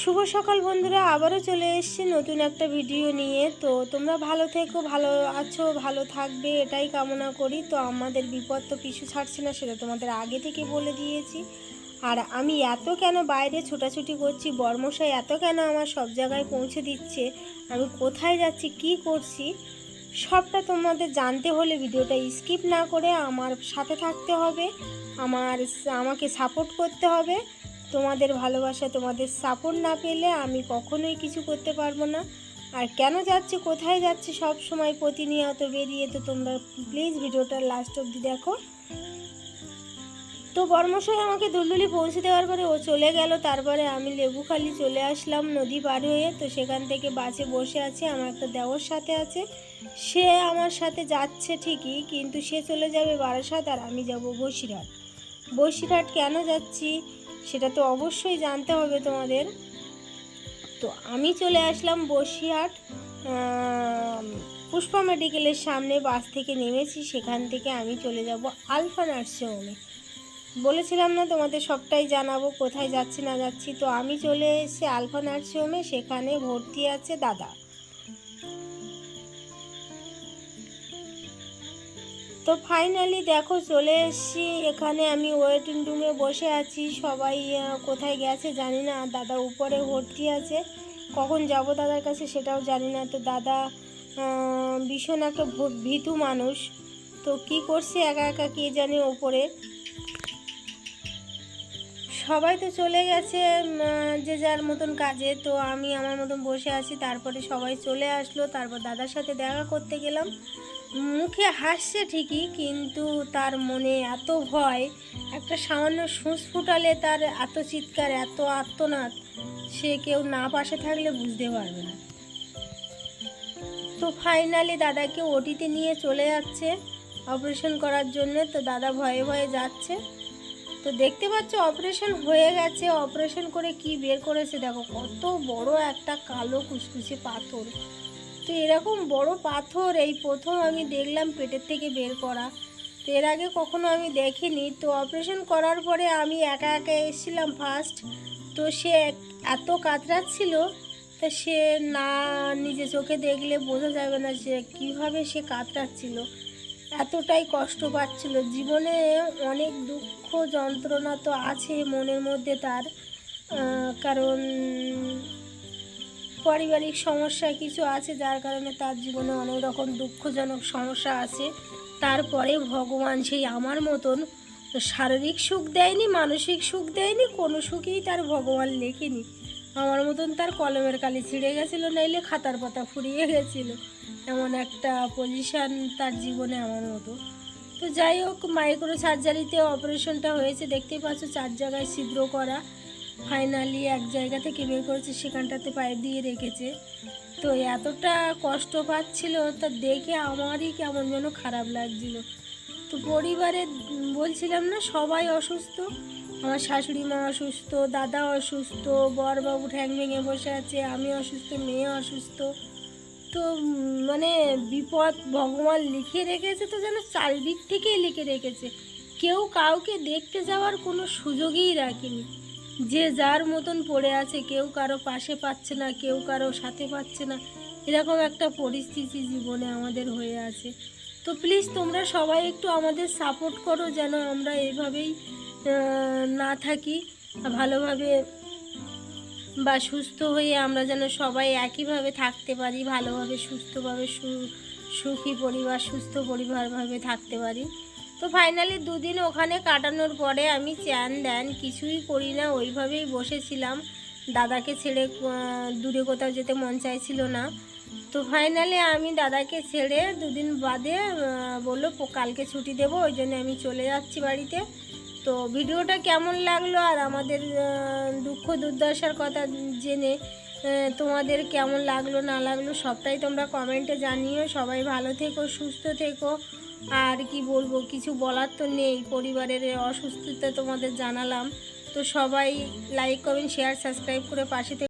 শুভ সকাল বন্ধুরা, আবারও চলে এসেছি নতুন একটা ভিডিও নিয়ে। তো তোমরা ভালো থেকো, ভালো আছো, ভালো থাকবে, এটাই কামনা করি। তো আমাদের বিপদ তো পিছু ছাড়ছে না, সেটা তোমাদের আগে থেকে বলে দিয়েছি। আর আমি এত কেন বাইরে ছোটাছুটি করছি, বর্মশাই এত কেন আমার সব জায়গায় পৌঁছে দিচ্ছে, আমি কোথায় যাচ্ছি, কি করছি, সবটা তোমাদের জানতে হলে ভিডিওটা স্কিপ না করে আমার সাথে থাকতে হবে, আমার, আমাকে সাপোর্ট করতে হবে। তোমাদের ভালোবাসা, তোমাদের সাপোর্ট না পেলে আমি কখনোই কিছু করতে পারব না। আর কেন যাচ্ছে, কোথায় যাচ্ছে, সব সময় প্রতিনিয়ত বেরিয়ে তো তোমরা প্লিজ ভিডিওটা লাস্ট অবধি দেখো। তো বর্মশাই আমাকে দুলদুলি পৌঁছে দেওয়ার পরে ও চলে গেল। তারপরে আমি লেবুখালি চলে আসলাম নদী পার হয়ে। তো সেখান থেকে বাসে বসে আছে, আমার একটা দেওয়ার সাথে আছে। সে আমার সাথে যাচ্ছে ঠিকই, কিন্তু সে চলে যাবে বারাসাত আর আমি যাব বসিরহাট। বসিরহাট কেন যাচ্ছি? সেটা তো অবশ্যই জানতে হবে তোমাদের। তো আমি চলে আসলাম বসিরহাট পুষ্পা মেডিকেলের সামনে বাস থেকে নেমেছি, সেখান থেকে আমি চলে যাব আলফা নার্সিংহোমে বলেছিলাম না তোমাদের সবটাই জানাব, কোথায় যাচ্ছি না যাচ্ছি? তো আমি চলে এসে আলফা নার্সিংহোমে সেখানে ভর্তি আছে দাদা। তো ফাইনালি দেখো চলে এসেছি। এখানে আমি ওয়েটিং রুমে বসে আছি। সবাই কোথায় গেছে জানি না। দাদা উপরে ভর্তি আছে। কখন যাব দাদার কাছে সেটাও জানি না। তো দাদা ভীষণ একটা ভীতু মানুষ। তো কি করছে একা একা কে জানে ওপরে। সবাই তো চলে গেছে যে যার মতন কাজে। তো আমি আমার মতন বসে আছি। তারপরে সবাই চলে আসলো। তারপর দাদার সাথে দেখা করতে গেলাম। মুখে হাসছে ঠিকই, কিন্তু তার মনে এত ভয়, একটা সামান্য সুঁচ ফুটালে তার এত চিৎকার, এত আত্মনাদ সে কেউ না পাশে থাকলে বুঝতে পারবে না। তো ফাইনালি দাদাকে ওটিতে নিয়ে চলে যাচ্ছে অপারেশন করার জন্য। তো দাদা ভয়ে ভয়ে যাচ্ছে। তো দেখতে পাচ্ছ অপারেশন হয়ে গেছে। অপারেশন করে কি বের করেছে? দেখো, কত বড় একটা কালো কুচকুচে পাথর। তো এরকম বড় পাথর, এই প্রথম আমি দেখলাম পেটের থেকে বের করা। তো এর আগে কখনো আমি দেখিনি। তো অপারেশন করার পরে আমি একা একা এসেছিলাম ফার্স্ট তো সে এত কাতরাচ্ছিল, তা সে না নিজে চোখে দেখলে বোঝা যাবে না যে কীভাবে সে কাতরাচ্ছিল। এতটাই কষ্ট পাচ্ছিল। জীবনে অনেক দুঃখ যন্ত্রণা তো আছে মনের মধ্যে তার। কারণ পারিবারিক সমস্যা কিছু আছে, যার কারণে তার জীবনে অনেক রকম দুঃখজনক সমস্যা আছে। তারপরে ভগবান সেই আমার মতন শারীরিক সুখ দেয়নি, মানসিক সুখ দেয়নি, কোনো সুখেই তার ভগবান লেখেনি। আমার মতন তার কলমের কালি ছিঁড়ে গেছিল, নাইলে খাতার পাতা ফুরিয়ে গেছিল। এমন একটা পজিশান তার জীবনে আমার মতো। তো যাই হোক মাইক্রো সার্জারিতে অপারেশনটা হয়েছে, দেখতেই পাচ্ছ, চার জায়গায় ছিদ্র করা। ফাইনালি এক জায়গা থেকে বের করেছে, সেখানটাতে পাইপ দিয়ে রেখেছে। তো এতটা কষ্ট পাচ্ছিল, তা দেখে আমারই কেমন যেন খারাপ লাগছিল। তো পরিবারে বলছিলাম না, সবাই অসুস্থ। আমার শাশুড়ি মা অসুস্থ, দাদা অসুস্থ, বরবাবু ঠ্যাং ভেঙে বসে আছে, আমি অসুস্থ, মেয়ে অসুস্থ। তো মানে বিপদ ভগবান লিখে রেখেছে তো যেন চারিদিক থেকেই লিখে রেখেছে। কেউ কাউকে দেখতে যাওয়ার কোনো সুযোগই রাখেনি। যে যার মতন পড়ে আছে, কেউ কারও পাশে পাচ্ছে না, কেউ কারও সাথে পাচ্ছে না। এরকম একটা পরিস্থিতি জীবনে আমাদের হয়ে আছে। তো প্লিজ তোমরা সবাই একটু আমাদের সাপোর্ট করো যেন আমরা এইভাবেই না থাকি, ভালোভাবে বা সুস্থ হয়ে আমরা যেন সবাই একইভাবে থাকতে পারি, ভালোভাবে সুস্থভাবে সু- সুখী পরিবার, সুস্থ পরিবারভাবে থাকতে পারি। তো ফাইনালি দুদিন ওখানে কাটানোর পরে আমি চ্যান দেন, কিছুই করি না, ওইভাবেই বসেছিলাম। দাদাকে ছেড়ে দূরে কোথাও যেতে মন চাইছিল না। তো ফাইনালি আমি দাদাকে ছেড়ে দুদিন বাদে বলল কালকে ছুটি দেবো, ওই জন্য আমি চলে যাচ্ছি বাড়িতে। তো ভিডিওটা কেমন লাগল আর আমাদের দুঃখ দুর্দশার কথা জেনে তোমাদের কেমন লাগল, না লাগল, সবটাই তোমরা কমেন্টে জানিও। সবাই ভালো থেকো, সুস্থ থেকো। আর কি বলব, কিছু বলার তো নেই। পরিবারের অসুস্থতা তোমাদের জানালাম। তো সবাই লাইক কমেন্ট শেয়ার সাবস্ক্রাইব করে পাশে